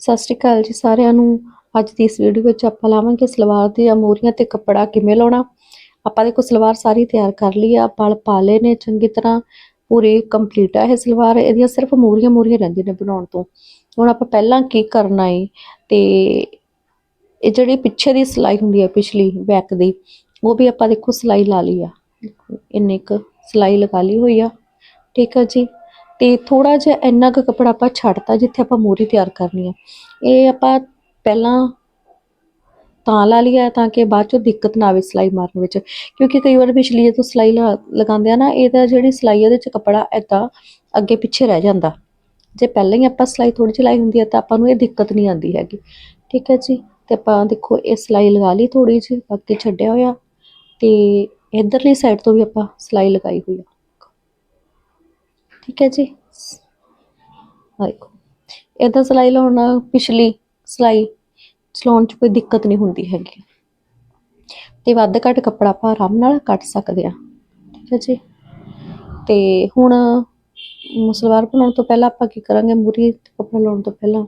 ਸਤਿ ਸ਼੍ਰੀ ਅਕਾਲ ਜੀ ਸਾਰਿਆਂ ਨੂੰ। ਅੱਜ ਦੀ ਇਸ ਵੀਡੀਓ ਵਿੱਚ ਆਪਾਂ ਲਾਵਾਂਗੇ ਸਲਵਾਰ ਦੀਆਂ ਮੋਰੀਆਂ ਤੇ ਕੱਪੜਾ ਕਿਵੇਂ ਲਾਉਣਾ। ਆਪਾਂ ਦੇਖੋ ਸਲਵਾਰ ਸਾਰੀ ਤਿਆਰ ਕਰ ਲਈ ਆ ਪਲ ਪਾ ਲਏ ਨੇ ਚੰਗੀ ਤਰ੍ਹਾਂ। ਪੂਰੇ ਕੰਪਲੀਟ ਆ ਇਹ ਸਲਵਾਰ, ਇਹਦੀਆਂ ਸਿਰਫ ਮੋਰੀਆਂ ਮੋਰੀਆਂ ਰਹਿੰਦੀਆਂ ਨੇ ਬਣਾਉਣ ਤੋਂ। ਹੁਣ ਆਪਾਂ ਪਹਿਲਾਂ ਕੀ ਕਰਨਾ ਏ, ਤੇ ਇਹ ਜਿਹੜੀ ਪਿੱਛੇ ਦੀ ਸਿਲਾਈ ਹੁੰਦੀ ਹੈ ਪਿਛਲੀ ਬੈਕ ਦੀ, ਉਹ ਵੀ ਆਪਾਂ ਦੇਖੋ ਸਿਲਾਈ ਲਾ ਲਈ ਆ। ਦੇਖੋ, ਇੰਨੇ ਕੁ ਸਿਲਾਈ ਲਗਾ ਲਈ ਹੋਈ ਆ। ਠੀਕ ਆ ਜੀ। ਤੇ ਥੋੜਾ ਜਿਹਾ ਇੰਨਾ ਕੁ ਕੱਪੜਾ ਆਪਾਂ ਛੱਡਤਾ ਜਿੱਥੇ ਆਪਾਂ ਮੋਰੀ ਤਿਆਰ ਕਰਨੀ ਆ। ਇਹ ਆਪਾਂ ਪਹਿਲਾਂ ਤਾਂ ਲਾ ਲਿਆ ਤਾਂ ਕਿ ਬਾਅਦ ਚੋਂ ਦਿੱਕਤ ਨਾ ਆਵੇ ਸਿਲਾਈ ਮਾਰਨ ਵਿੱਚ। ਕਿਉਂਕਿ ਕਈ ਵਾਰ ਪਿਛਲੀ ਜਦੋਂ ਸਿਲਾਈ ਲਾ- ਲਗਾਉਂਦੇ ਆ ਨਾ, ਇਹਦਾ ਜਿਹੜੀ ਸਿਲਾਈ ਇਹਦੇ ਚ ਕੱਪੜਾ ਏਦਾਂ ਅੱਗੇ ਪਿੱਛੇ ਰਹਿ ਜਾਂਦਾ। ਜੇ ਪਹਿਲਾਂ ਹੀ ਆਪਾਂ ਸਿਲਾਈ ਥੋੜੀ ਜਿਹੀ ਲਾਈ ਹੁੰਦੀ ਹੈ ਤਾਂ ਆਪਾਂ ਨੂੰ ਇਹ ਦਿੱਕਤ ਨਹੀਂ ਆਉਂਦੀ ਹੈਗੀ। ਠੀਕ ਹੈ ਜੀ? ਤੇ ਆਪਾਂ ਦੇਖੋ, ਇਹ ਸਿਲਾਈ ਲਗਾ ਲਈ ਥੋੜੀ ਜਿਹੀ, ਬਾਕੀ ਛੱਡਿਆ ਹੋਇਆ। ਤੇ ਇਧਰਲੀ ਸਾਈਡ ਤੋਂ ਵੀ ਆਪਾਂ ਸਿਲਾਈ ਲਗਾਈ ਹੋਈ ਆ। ਠੀਕ ਹੈ ਜੀ। ਆਹ ਦੇਖੋ ਇਹਦਾ ਸਿਲਾਈ ਲਾਉਣਾ, ਪਿਛਲੀ ਸਿਲਾਈ ਚਲਾਉਣ 'ਚ ਕੋਈ ਦਿੱਕਤ ਨਹੀਂ ਹੁੰਦੀ ਹੈਗੀ। ਤੇ ਵੱਧ ਘੱਟ ਕੱਪੜਾ ਆਪਾਂ ਆਰਾਮ ਨਾਲ ਕੱਟ ਸਕਦੇ ਆ ਠੀਕ ਹੈ ਜੀ। ਤੇ ਹੁਣ ਸਲਵਾਰ ਬਣਾਉਣ ਤੋਂ ਪਹਿਲਾਂ ਆਪਾਂ ਕੀ ਕਰਾਂਗੇ? ਮੂਰੀ ਕੱਪੜਾ ਲਾਉਣ ਤੋਂ ਪਹਿਲਾਂ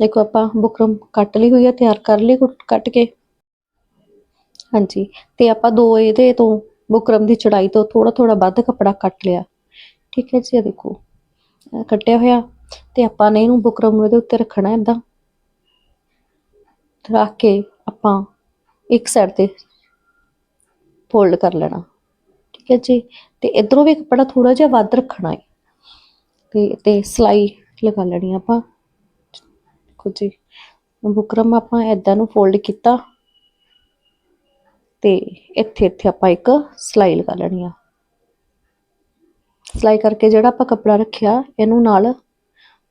ਦੇਖੋ ਆਪਾਂ ਬੁਕਰਮ ਕੱਟ ਲਈ ਹੋਈ ਆ ਤਿਆਰ ਕਰ ਲਈ ਕੱਟ ਕੇ। ਹਾਂਜੀ। ਤੇ ਆਪਾਂ ਦੋ ਇਹਦੇ ਤੋਂ ਬੁਕਰਮ ਦੀ ਚੜਾਈ ਤੋਂ ਥੋੜਾ ਥੋੜਾ ਵੱਧ ਕੱਪੜਾ ਕੱਟ ਲਿਆ। ਠੀਕ ਹੈ ਜੀ ਇਹ ਦੇਖੋ। ਇਹ ਕੱਟਿਆ ਹੋਇਆ ਤੇ ਆਪਾਂ ਨੇ ਇਹਨੂੰ ਬੁਕਰਮ ਨੂੰ ਇਹਦੇ ਉੱਤੇ ਰੱਖਣਾ ਏਦਾਂ। ਰੱਖ ਕੇ ਆਪਾਂ ਇੱਕ ਸਾਈਡ ਤੇ ਫੋਲਡ ਕਰ ਲੈਣਾ। ਠੀਕ ਹੈ ਜੀ, ਤੇ ਇਧਰੋਂ ਵੀ ਕੱਪੜਾ ਥੋੜਾ ਜਿਹਾ ਵੱਧ ਰੱਖਣਾ ਹੈ ਤੇ ਤੇ ਸਲਾਈ ਲਗਾ ਲੈਣੀ ਆਪਾਂ। ਦੇਖੋ ਜੀ, ਬੁਕਰਮ ਆਪਾਂ ਏਦਾਂ ਨੂੰ ਫੋਲਡ ਕੀਤਾ। ਤੇ ਇੱਥੇ ਇੱਥੇ ਆਪਾਂ ਇੱਕ ਸਲਾਈ ਲਗਾ ਲੈਣੀ ਆ। ਸਲਾਈ ਕਰਕੇ ਜਿਹੜਾ ਆਪਾਂ ਕੱਪੜਾ ਰੱਖਿਆ, ਇਹਨੂੰ ਨਾਲ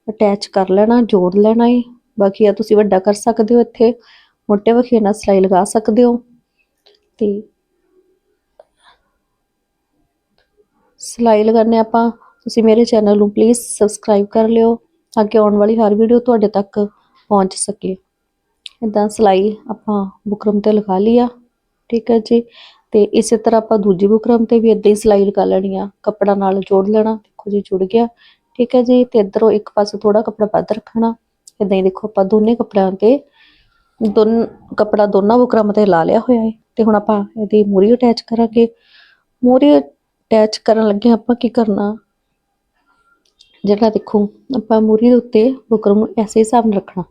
ਅਟੈਚ ਕਰ ਲੈਣਾ, ਜੋੜ ਲੈਣਾ ਹੈ ਬਾਕੀ ਆ ਤੁਸੀਂ ਵੱਡਾ ਕਰ ਸਕਦੇ ਹੋ ਇੱਥੇ, ਮੋਟੇ ਵਖੇ ਨਾਲ ਸਲਾਈ ਲਗਾ ਸਕਦੇ ਹੋ। ਤੇ ਸਲਾਈ ਲਗਾਣੇ ਆਪਾਂ। ਤੁਸੀਂ ਮੇਰੇ ਚੈਨਲ ਨੂੰ ਪਲੀਜ਼ ਸਬਸਕ੍ਰਾਈਬ ਕਰ ਲਿਓ, ਤਾਂ ਕਿ ਆਉਣ ਵਾਲੀ ਹਰ ਵੀਡੀਓ ਤੁਹਾਡੇ ਤੱਕ ਪਹੁੰਚ ਸਕੇ। ਇਦਾਂ ਸਲਾਈ ਆਪਾਂ ਬੁਕਰਮ ਤੇ ਲਗਾ ਲਈ ਆ। ਠੀਕ ਹੈ ਜੀ। ਤੇ ਇਸੇ ਤਰ੍ਹਾਂ ਆਪਾਂ ਦੂਜੀ ਬੁਕਰਮ ਤੇ ਵੀ ਇਦਾਂ ਹੀ ਸਿਲਾਈ ਲਗਾ ਲੈਣੀ ਆ, ਕੱਪੜਾ ਨਾਲ ਜੋੜ ਲੈਣਾ, ਦੇਖੋ ਜੀ ਜੁੜ ਗਿਆ, ਠੀਕ ਹੈ ਜੀ, ਤੇ ਇਧਰੋਂ ਇੱਕ ਪਾਸੇ ਥੋੜਾ ਕੱਪੜਾ ਵੱਧ ਰੱਖਣਾ ਇਦਾਂ ਹੀ ਦੇਖੋ ਆਪਾਂ ਦੋਨੇ ਕੱਪੜਿਆਂ ਤੇ ਦੋਨ, ਕੱਪੜਾ ਦੋਨਾਂ ਬੁਕਰਮ ਤੇ ਲਾ ਲਿਆ ਹੋਇਆ ਹੈ, ਤੇ ਹੁਣ ਆਪਾਂ ਇਹਦੀ ਮੂਰੀ ਅਟੈਚ ਕਰਾਂਗੇ, ਮੂਰੀ ਅਟੈਚ ਕਰਨ ਲੱਗੇ ਆਪਾਂ ਕੀ ਕਰਨਾ, ਜਿਹੜਾ ਦੇਖੋ ਆਪਾਂ ਮੂਰੀ ਦੇ ਉੱਤੇ ਬੁਕਰਮ ਨੂੰ ਐਸੇ ਹਿਸਾਬ ਨਾਲ ਰੱਖਣਾ,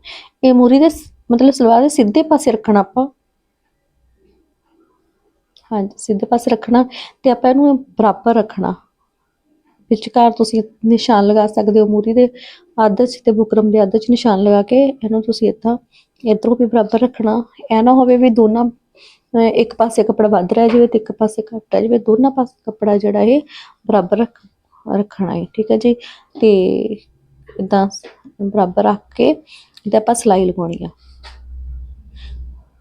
ਇਹ ਮੂਰੀ ਦੇ ਮਤਲਬ ਸਲਵਾਰ ਦੇ ਸਿੱਧੇ ਪਾਸੇ ਰੱਖਣਾ ਆਪਾਂ ਹਾਂਜੀ, ਸਿੱਧੇ ਪਾਸੇ ਰੱਖਣਾ ਤੇ ਆਪਾਂ ਇਹਨੂੰ ਬਰਾਬਰ ਰੱਖਣਾ। ਵਿਚਕਾਰ ਤੁਸੀਂ ਨਿਸ਼ਾਨ ਲਗਾ ਸਕਦੇ ਹੋ ਮੂਰੀ ਦੇ ਅੱਧ 'ਚ ਤੇ ਬੁਕਰਮ ਦੇ ਅੱਧ 'ਚ ਨਿਸ਼ਾਨ ਲਗਾ ਕੇ ਇਹਨੂੰ ਤੁਸੀਂ ਇੱਦਾਂ ਇੱਧਰੋਂ ਵੀ ਬਰਾਬਰ ਰੱਖਣਾ। ਇਹ ਨਾ ਹੋਵੇ ਵੀ ਦੋਨਾਂ ਇੱਕ ਪਾਸੇ ਕੱਪੜਾ ਵੱਧ ਰਿਹਾ ਜਿਵੇਂ ਤੇ ਇੱਕ ਪਾਸੇ ਘੱਟ ਰਹਿ ਜਾਵੇ ਦੋਨਾਂ ਪਾਸੇ ਕੱਪੜਾ ਜਿਹੜਾ ਇਹ ਬਰਾਬਰ ਰੱਖ, ਰੱਖਣਾ ਹੈ। ਠੀਕ ਹੈ ਜੀ? ਤੇ ਇਦਾਂ ਬਰਾਬਰ ਰੱਖ ਕੇ ਇਹਦਾ ਆਪਾਂ ਸਿਲਾਈ ਲਗਾਉਣੀ ਆ।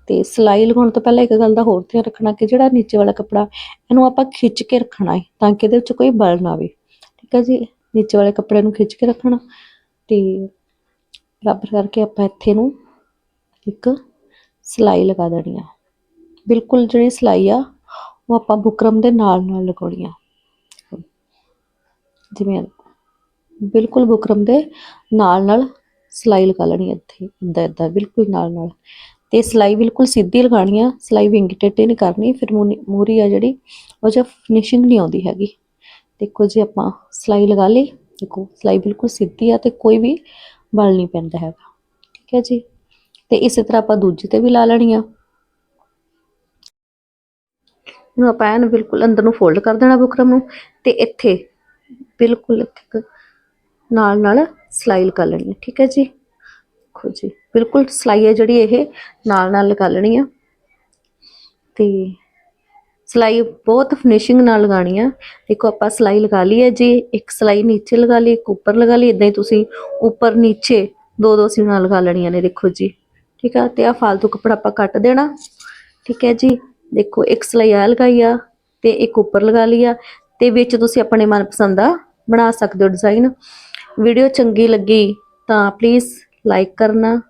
ਤੇ ਸਿਲਾਈ ਲਗਾਉਣ ਤੋਂ ਪਹਿਲਾਂ ਇੱਕ ਗੱਲ ਦਾ ਹੋਰ ਧਿਆਨ ਰੱਖਣਾ ਕਿ ਜਿਹੜਾ ਨੀਚੇ ਵਾਲਾ ਕੱਪੜਾ, ਇਹਨੂੰ ਆਪਾਂ ਖਿੱਚ ਕੇ ਰੱਖਣਾ ਹੈ ਤਾਂ ਕਿ ਇਹਦੇ ਵਿੱਚ ਕੋਈ ਬਲ ਨਾ ਆਵੇ। ਠੀਕ ਹੈ ਜੀ? ਨੀਚੇ ਵਾਲੇ ਕੱਪੜੇ ਨੂੰ ਖਿੱਚ ਕੇ ਰੱਖਣਾ ਤੇ ਬਰਾਬਰ ਕਰਕੇ ਆਪਾਂ ਇੱਥੇ ਨੂੰ ਇੱਕ ਸਿਲਾਈ ਲਗਾ ਦੇਣੀ ਆ। ਬਿਲਕੁਲ ਜਿਹੜੀ ਸਿਲਾਈ ਆ, ਉਹ ਆਪਾਂ ਬੁਕਰਮ ਦੇ ਨਾਲ ਨਾਲ ਲਗਾਉਣੀ ਆ। ਜਿਵੇਂ ਬਿਲਕੁਲ ਬੁਕਰਮ ਦੇ ਨਾਲ ਨਾਲ ਸਿਲਾਈ ਲਗਾ ਲੈਣੀ ਹੈ ਇੱਥੇ ਇੱਦਾਂ ਇੱਦਾਂ ਬਿਲਕੁਲ ਨਾਲ ਨਾਲ। ਤੇ ਸਿਲਾਈ ਬਿਲਕੁਲ ਸਿੱਧੀ ਲਗਾਣੀ ਆ, ਸਿਲਾਈ ਵਿੰਗ ਟੇਢੀ ਨਹੀਂ ਕਰਨੀ, ਫਿਰ ਮੂਰੀ- ਮੂਰੀ ਆ ਜਿਹੜੀ, ਉਹ ਜਿਹਾ ਫਿਨਿਸ਼ਿੰਗ ਨਹੀਂ ਆਉਂਦੀ ਹੈਗੀ। ਦੇਖੋ ਜੀ ਆਪਾਂ ਸਿਲਾਈ ਲਗਾ ਲਈ, ਦੇਖੋ ਸਿਲਾਈ ਬਿਲਕੁਲ ਸਿੱਧੀ ਆ ਤੇ ਕੋਈ ਵੀ ਬਲ ਨਹੀਂ ਪੈਂਦਾ ਹੈਗਾ। ਠੀਕ ਹੈ ਜੀ? ਤੇ ਇਸੇ ਤਰ੍ਹਾਂ ਆਪਾਂ ਦੂਜੀ ਤੇ ਵੀ ਲਾ ਲੈਣੀ ਆ। ਇਹਨੂੰ ਆਪਾਂ ਐਨ ਬਿਲਕੁਲ ਅੰਦਰ ਨੂੰ ਫੋਲਡ ਕਰ ਦੇਣਾ ਬੁਕਰਮ ਨੂੰ ਤੇ ਇੱਥੇ ਬਿਲਕੁਲ ਨਾਲ ਨਾਲ ਸਿਲਾਈ ਲਗਾ ਲੈਣੀ ਠੀਕ ਹੈ ਜੀ? ਦੇਖੋ ਜੀ। ਬਿਲਕੁਲ ਸਿਲਾਈ ਹੈ ਜਿਹੜੀ ਇਹ, ਨਾਲ ਨਾਲ ਲਗਾ ਲੈਣੀ ਆ। ਤੇ ਸਿਲਾਈ ਬਹੁਤ ਫਿਨਿਸ਼ਿੰਗ ਨਾਲ ਲਗਾਣੀ ਆ। ਦੇਖੋ ਆਪਾਂ ਸਿਲਾਈ ਲਗਾ ਲਈ ਹੈ ਜੀ, ਇੱਕ ਸਿਲਾਈ ਨੀਚੇ ਲਗਾ ਲਈ, ਇੱਕ ਉੱਪਰ ਲਗਾ ਲਈ ਇਦਾਂ ਹੀ ਤੁਸੀਂ ਉੱਪਰ ਨੀਚੇ ਦੋ ਦੋ ਸੀਣਾ ਲਗਾ ਲੈਣੀਆਂ ਨੇ, ਦੇਖੋ ਜੀ। ਠੀਕ ਆ, ਤੇ ਆ ਫालतू ਕੱਪੜਾ ਆਪਾਂ ਕੱਟ ਦੇਣਾ। ਠੀਕ ਹੈ ਜੀ, ਦੇਖੋ ਇੱਕ ਸਿਲਾਈ ਆ ਲਗਾਈ ਆ, ਤੇ ਇੱਕ ਉੱਪਰ ਲਗਾ ਲਈ ਆ, ਤੇ ਵਿੱਚ ਤੁਸੀਂ ਆਪਣੇ ਮਨਪਸੰਦ ਦਾ ਬਣਾ ਸਕਦੇ ਹੋ ਡਿਜ਼ਾਈਨ ਵੀਡੀਓ ਚੰਗੀ ਲੱਗੀ ਤਾਂ ਪਲੀਜ਼ ਲਾਈਕ ਕਰਨਾ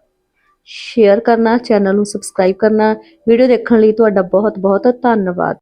ਸ਼ੇਅਰ ਕਰਨਾ ਚੈਨਲ ਨੂੰ ਸਬਸਕ੍ਰਾਈਬ ਕਰਨਾ। ਵੀਡੀਓ ਦੇਖਣ ਲਈ ਤੁਹਾਡਾ ਬਹੁਤ ਬਹੁਤ ਧੰਨਵਾਦ।